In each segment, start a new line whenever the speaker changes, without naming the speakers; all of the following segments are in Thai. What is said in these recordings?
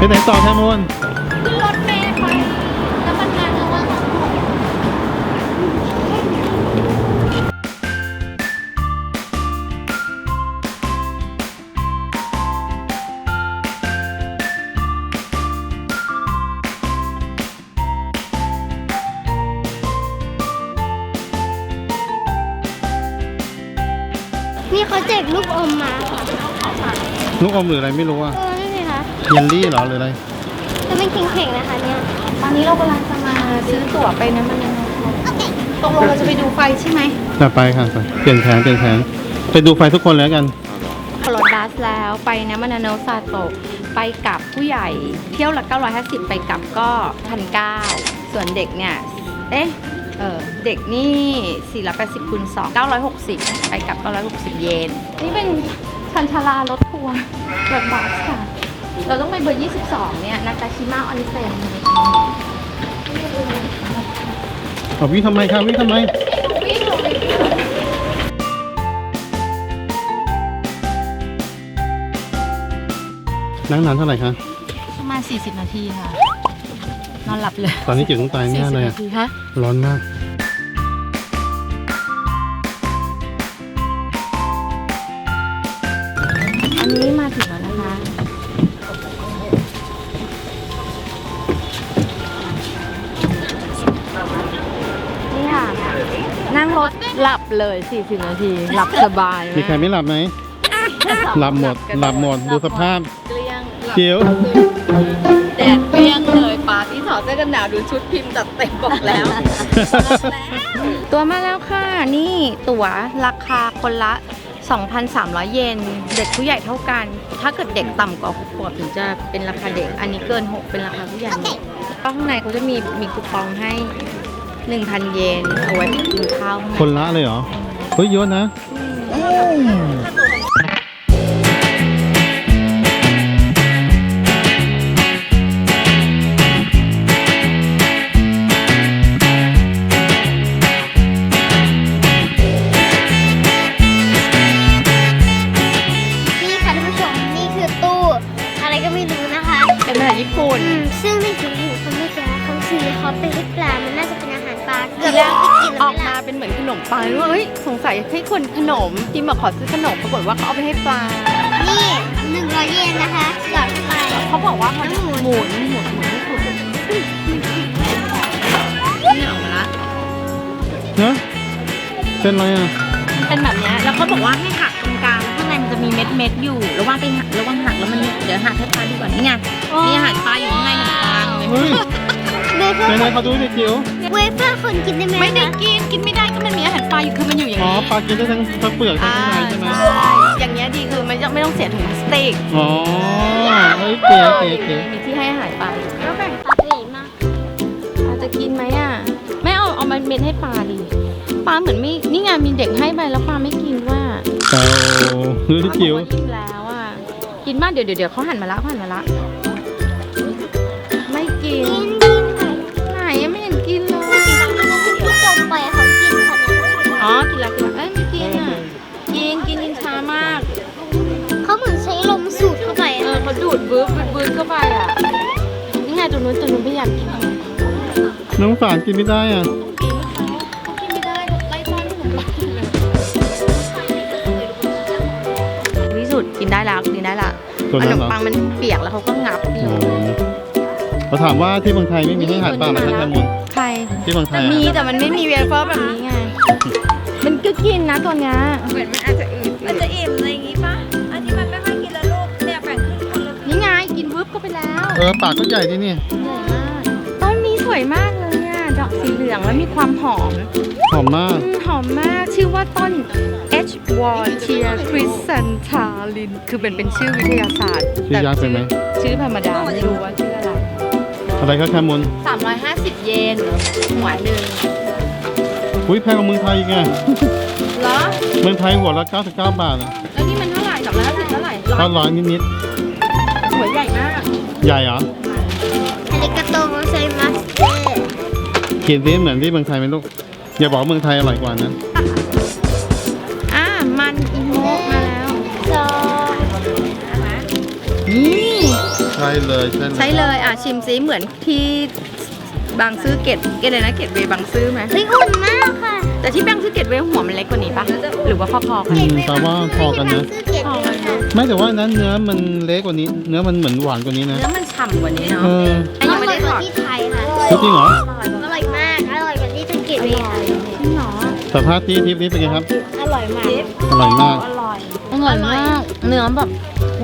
ไปไหนต่อแคมูน
ขึ้นรถเมล์ไปแล้วมันงานเอาว่า
นี่เขาแจกลูกอมมาค่ะ
ลูกอมหรืออะไรไม่รู้อะ
เออนี่สิคะ
เยลลี่เหรอหรืออะไร
จะเป็นเข่งๆนะคะเนี่ย
ตอนนี้เรากำลังจะมาซื้อตั๋วไปนะมันยังไงตกลงเราจะไปดูไฟใช่ไหม
จะไปค่ะไปเปลี่ยนแผนเปลี่ยนแผนไปดูไฟทุกคนแล้วกัน
รถบัสแล้วไปนะมานาโนซาโตะไปกับผู้ใหญ่เที่ยวละ 950 ไปกลับก็1,900ส่วนเด็กเนี่ย เอ๊ะเออเด็กนี่480คูณ2 960 ไปกลับ 960 เยน นี่เป็นชันชาลารถทัวร์รถบัสค่ะ เราต้องไปเบอร์ 22 เนี่ยนากาชิมะออนเซ็น
เอาวิ่งทำไมครับวิ่งทำไม นั่งนานเท่าไหร่คะ
ประมาณ 40 นาทีค่ะ นอนหลับเลย
ตอนนี้จิ๋วต้องตายแน่เลย
40
อะ
นาทีฮะ
ร้อนมาก
บเลย40นาทีหลับสบาย
มีใครไม่หลับไหมหลับหมดหลับหมดดูสภาพ
เกลี้ยงหลับ
จิ๋ว
แดดเปรี้ยงเลยปาที่ถอดเสื้อกันหนาวดูชุดพิมพ์จัดเต็มบอกแล้ว ตัวมาแล้วค่ะ นี่ตั๋วราคาคนละ 2,300 เยน เด็กผู้ใหญ่เท่ากัน ถ้าเกิดเด็กต่ำกว่า6ขวบถึงจะเป็นราคาเด็ก อันนี้เกิน 6 เป็นราคาผู้ใหญ่หมดก็ข้างในเขาจะมีมีคูปองให้ 1,000 เยนเอาไว้ไปกินข้าวข้างใน
คนละเลยเหรอ เฮ้ยเยอะนะ
เฮ้ยสงสัยให้คนขนมทีมบอกขอซื้อขนมปรากฏว่าเขาเอาไปให้ปลา
นี่หนึ่งร้อยเยนนะคะหยอดเข้าไป
เขาบอกว่าเขาจะหมุนหมุนหมุนหมุนห้คุณนี่ออกมาละ
เนอะเป็นไรอะ
เป็นแบบเนี้ยแล้วเขาบอกว่าให้หักตรงกลางข้างในมันจะมีเม็ดเม็ดอยู่ระวังไปหักระวังหักแล้วมันเดี๋ยวหักให้ปลาดีกว่านี่ไงนี่หารปลาอยู่ข้างในขนมปัง
เฮ้ย
เวเฟอ
ไหน
ร์
ๆเขาดูดิจิ๋ว
เวเฟอร์คนกินได้ไหม
ไม่ได้กินกินไม่ได้ก็ มันมีอาหารปลาอยู่คือมันอยู่อย่าง
อ๋อ
นี้
ปลากินได้ทั้งทั้งเปลือกทั้ง
อ่า
ข้างในใช่ไหม
ใช่อย่างเงี้ยดีคือมันจะไม่ต้องเสียถุงพลาสติก
อ๋อเฮ้ยเก๋เก๋เก๋
มีที่ให้อาหารปลาอยู่
แล้วแบ่งปลาตัวใหญ่มาก
ปลาจะกินไหมอะไม่เอาเอามันเม็ดให้ปลาดิปลาเหมือนไม่นี่ไงมีเด็กให้ไปแล้วปลาไม่กินว่า
เต่าดูดิจิ๋ว
ปลาบอกากินแล้วอะกินมากเดี๋ยวเดี๋ยวเดี๋ยวเขาหันมาละเขาหันมาละ ไม่กิน
ดู
ดบื้อบื้อบื้อเข้าไปอะนี่ไงตัวนู้นตัวนู้นพยายามกิน
น้องสารกินไม่ได้อะ
กินไม่ได้ไล่ต้อนขนมปังกินเลยที่สุดกินได้ละกินได้ละ
ตัว
ข
นั้น
นม
เหรอ
ปังมันเปียกแล้วเขาก็งับเล
อ๋อยเราถามว่าที่เมืองไทยไม่มีให้อาหารปลาเหรอคะแคมูล
ใคร
ที่เมืองไท
แต่
ย
มี
อะ
แต่มันไม่มีเวเฟอร์แบบนี้ไง มันก็กินนะตัวเนี้ย
เหมือนมันอาจจะอืดมันจะอิ่มอะไรอย่างงี้ป่ะ
ไปแล้ว
เออปากก็ใหญ่ดิเนี่ย
ใหญ่มากต้นนี้สวยมากเลยอะดอกสีเหลืองแล้วมีความหอม
หอมมาก
อืมหอมมากชื่อว่าต้น H. w a r t i e r chrysanthemum คือเป็นเป็นชื่อวิทยาศาสตร์
ชื่อยากไปไหม
ชื่อธรรมดาไม่รู้ว่าชื่ออะไร
อะไรครับแคมูล
350 เยนหัวหนึ่ง
อุ้ยแพงกว่าเมืองไทยอีกไง
เหรอ
เมืองไทยหัวละ99บาทอะ
แล้วนี่มันเท่าไหร่250เท่าไหร่ร้
ก็
อย
ร้อยนิด
หัวใหญ่มาก
ๆ ใหญ่เหรอ
อาริกาโตโมไซมัสเต้
กินดิเหมือนที่เมืองไทยไหมลูก อย่าบอกว่าเมืองไทยอร่อยกว่านั้น
อะมันอีโมะมาแล้ว
สอง
นี่
อใช่เลยใช่เลย
ใช่เลยอะชิมซิเหมือนที่บางซื่อเกตเกตเลยนะเกตเวย์บางซื่อไหม
เฮ้ยอุ่นมากค่ะ
แต่ที่บางซื่อเกตเวย์หัวมันเล็กกว่านี้ปะหรือว่าพอๆกัน
อืมแต่ว่าพอกันนะ
ซื้อเก็บเลยค่ะ
ไม่แต่ว่านั้นเนื้อมันเล็กกว่านี้ เนื้อมันเหมือนหวานกว่านี้นะ
เนื้อมันฉ่ำกว่านี้เนาะ
เออ
แต่ยังไม่ได้
อ
ท
ร่
อ
อย
ด
กว่าที่ไทยค่ะ
จริงเหรอ
อร่อยมาก อร่อยกว่าที่ตะเกียบเลยค่ะ
จริงเหรอ
สภาพที่ทิปนี้เป็นไงครับ
อร่อยมาก
อร่อยมาก
อร่อยอร่อยมาก เนื้อแบบ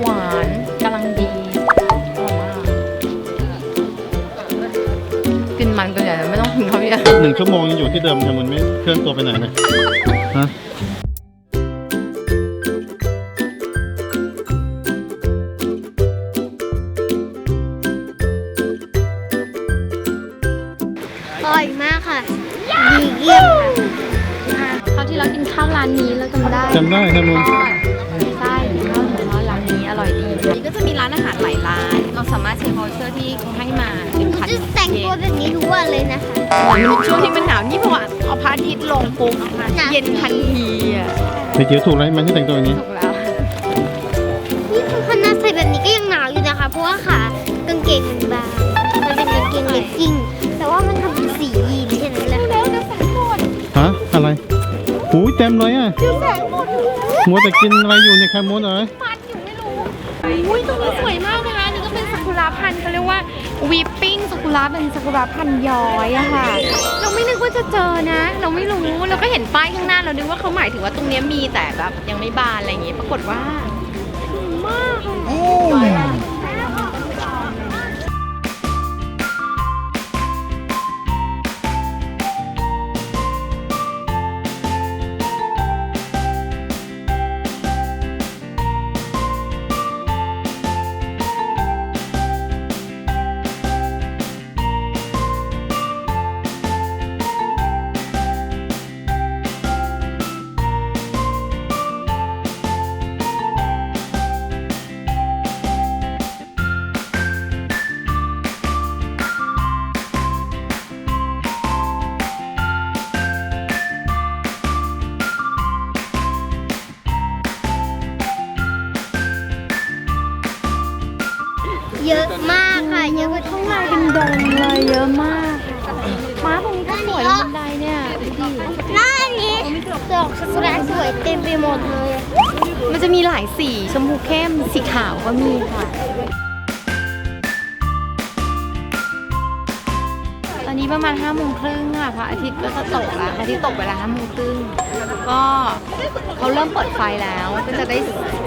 หวานกำลังดี เลยไม่ต้องกินเขาวเยอะ
หนึ่งชั่วโมงยังอยู่ที่เดิมทำมันไม่เคลื่อนตัวไปไหนเลยฮะ
อร่อยมากค่ะ ดีเยี่ยมค่ะ
คราวที่เรากินข้าวร้านนี้เราจำได้
จำได้ครับมุน
ทอดใช่ข้าวหมูทอดร้านนี้อร่อยดีนี่ก็จะมีร้านอาหารหลายร้าน เราสามารถใช้โวเชอร์ที่เขาให้มาหนึ่ง
หนู
พัน
จะแต่งตัวแบบนี้ทุกวันเลยนะคะ
ช่วงที่มันหนาวนี่เพราะว่าเอาพระอาทิตย์ลงปุ๊บเย็นทันทีอะ
เด็กจิ๋วถูกแล้วมันที่แต่งตัวอย่างนี้
ถูกแล้ว
นี่คือคณะใส่แบบนี้ก็ยังหนาวอยู่นะคะ เพราะว่าขากางเกงมันบาง มันเป็นกางเกงเลกกิ้ง แต่ว่ามันทำเป็นสียีนแค่นั้นแหละค่ะ
ฮะอะไรหูยเต็มเลยอะมัวแต่กินอะไรอยู่เนี่ยแคมมดเอ้ย
อุ้ยตรงนี้สวยมากนะคะอันนี่ก็เป็นซากุระพันธุ์เขาเรียกว่าวีปปิ้ง ซากุระเป็นซากุระพันย้อยอะค่ะ เราไม่นึกว่าจะเจอนะ เราไม่รู้เราก็เห็นป้ายข้างหน้าเรานึกว่าเขาหมายถึงว่าตรงเนี้ยมีแต่แบบยังไม่บานอะไรอย่างงี้ ปรากฏว่า
เยอะมากค่ะเยอะกว่าข้างใน
เป็นดงเลยเยอะมากม้าตรงนี้ก็สวยบันไดเนี่ยดูดิ
หน้านี้ดอกซากุระสวยเต็มไปหมดเลยอะ
มันจะมีหลายสีชมพูเข้มสีขาวก็มีค่ะ ตอนนี้ประมาณ5้าโมงครึ่งค่ะพระอาทิตย์ก็จะตกแล้วพระอาทิตย์ตกเวลาห้าโมงครึ่งก็เขาเริ่มเปิดไฟแล้วก็จะได้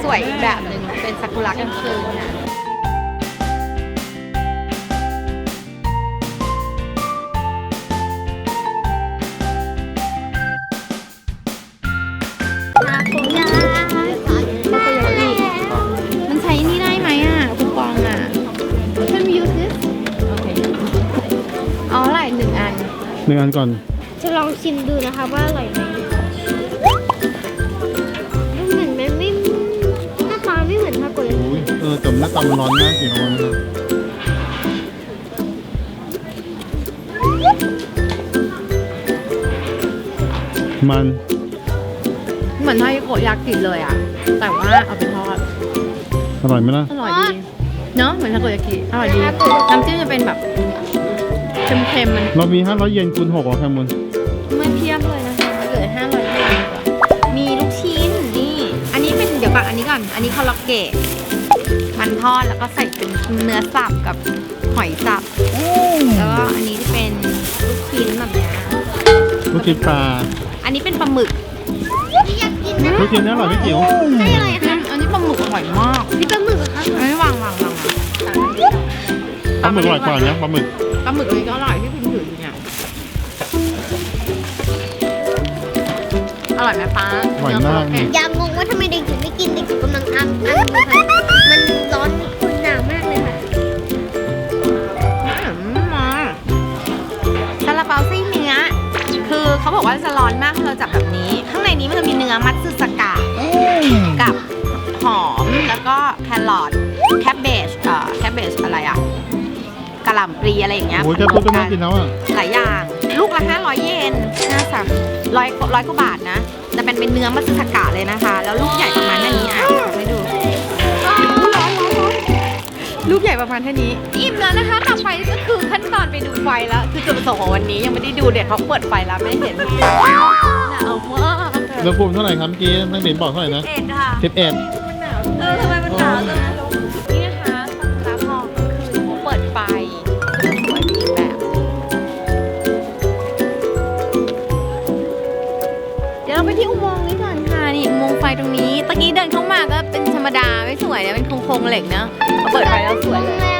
สวยอีกแบบหนึ่งเป็นซากุระกลางคืนนะ หนึ่งอัน
ก่อน
จะลองชิมดูนะคะว่าอร่อยไหมดูเหมือนมันไม่หน้าตาไม่เหมือนทาโกยา
โอ้ยเออแต่หน้าตามันร้อนมากสิของมันนะมัน
เหมือนไทยโกยากิเลยอะ แต่ว่าเอาไปทอด
อร่อยไหมล่ะ
อร่อยดี เนอะเหมือนทาโกยากิอร่อยดีน้ำจิ้มจะเป็นแบบ เค็มๆมัน
เรามี 500 เยนคูณ6เหรอแคมมอน
ไม่เพียบเลยนะคะเหลือห้าร้อยเยนมีลูกชิ้นนี่ อันนี้เป็นเดี๋ยวก่อนอันนี้ก่อน อันนี้คาราเกะมันทอดแล้วก็ใส่เป็นเนื้อสับกับหอยสับแล้วก็อันนี้จะเป็นลูกชิ้นแบบเนี้ย
ลูกชิ้นปลา
อันนี้เป็นปลาหมึก
อยากกินนะ
ลูกชิ้นนี่อร่อยพี่จิ๋ว
ใช่อะไร
อื
คะ
มอันนี้ปลาหมึกอร่อยมาก
นี่ปลาหมึกเหรอคะ
อันนี้วางวางวางวาง
ปลาหมึกอร่อยกว่านะปลาหมึก
ปลาหมึกอันนี้ก็อร่อยที่พิมถืออยู่เนี่ยอร่อยไหมป้า
อร่อยมากนี่
อย่างงงว่าทำไมเด็กถึงไม่กินเด็กถึงกำลังอัมอัมอยู่ค่ะมันร้อนคุณหนาวมากเลยค่ะ
อืมมาซาลาเปาซี่เนื้อ คือเขาบอกว่าจะร้อนมากถ้าเราจับแบบนี้ ข้างในนี้มันจะมีเนื้อมัตสึสกะกับหอมแล้วก็แครอทแคบเบจเอ่อแคบเบจอะไรอะ กะหล่ำปลีอะไรอย่างเงี้ย
โอ้ยแค่พูดก็น่ากินแล้วอะ
หลายอย่าง ลูกละ 500 เยนห้าสามร้อยร้อยกว่าบาทนะ แต่เป็นเป็นเนื้อมัตสึสกะเลยนะคะ แล้วลูกใหญ่ประมาณแค่นี้อะให้ดูลูลูกใหญ่ประมาณเท่านี้ อิ่มแล้วนะคะ ต่อไปก็คือขั้นตอนไปดูไฟแล้ว คือจุดประสงค์ของวันนี้ยังไม่ได้ดูเด็กเขาเปิดไฟแล้วไม่เห็นหนาวมาก
อุณหภูมิเท่าไหร่ครับเมื่อกี้นักบินบอกเท่าไหร่นะ
เอ็ดค่ะ
สิบเอ็ด
เออทำไมมันหนาวจัง
ฟตรงนี้ตะกี้เดินเข้ามาก็เป็นธรรมดาไม่สวยนะเป็นโครงๆเหล็กเนอะพอเปิดไฟแล้วสวยเลย